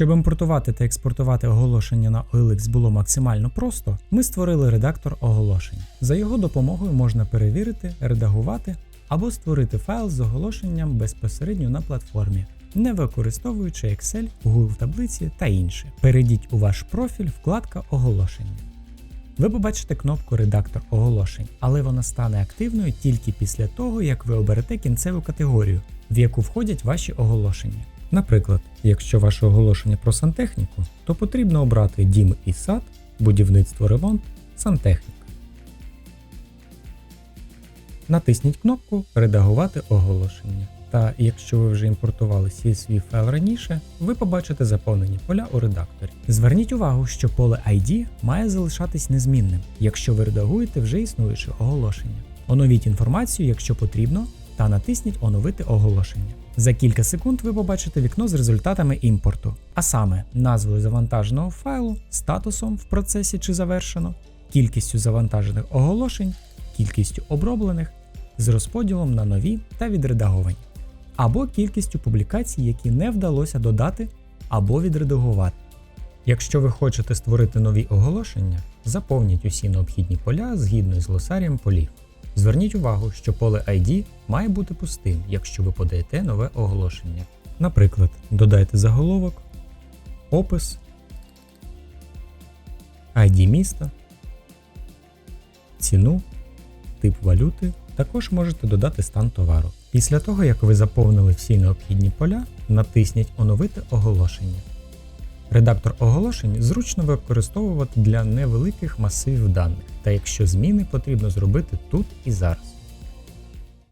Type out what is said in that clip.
Щоб імпортувати та експортувати оголошення на OLX було максимально просто, ми створили редактор оголошень. За його допомогою можна перевірити, редагувати або створити файл з оголошенням безпосередньо на платформі, не використовуючи Excel, Google таблиці та інше. Перейдіть у ваш профіль, вкладка оголошення. Ви побачите кнопку Редактор оголошень, але вона стане активною тільки після того, як ви оберете кінцеву категорію, в яку входять ваші оголошення. Наприклад, якщо ваше оголошення про сантехніку, то потрібно обрати дім і сад, будівництво ремонт, сантехніка. Натисніть кнопку Редагувати оголошення. Та якщо ви вже імпортували CSV файл раніше, ви побачите заповнені поля у редакторі. Зверніть увагу, що поле ID має залишатись незмінним, якщо ви редагуєте вже існуюче оголошення. Оновіть інформацію, якщо потрібно, та натисніть Оновити оголошення. За кілька секунд ви побачите вікно з результатами імпорту, а саме назвою завантаженого файлу, статусом в процесі чи завершено, кількістю завантажених оголошень, кількістю оброблених, з розподілом на нові та відредаговані, або кількістю публікацій, які не вдалося додати або відредагувати. Якщо ви хочете створити нові оголошення, заповніть усі необхідні поля згідно з глосарієм полів. Зверніть увагу, що поле ID має бути пустим, якщо ви подаєте нове оголошення. Наприклад, додайте заголовок, опис, ID міста, ціну, тип валюти. Також можете додати стан товару. Після того, як ви заповнили всі необхідні поля, натисніть Оновити оголошення. Редактор оголошень зручно використовувати для невеликих масивів даних, та якщо зміни потрібно зробити тут і зараз.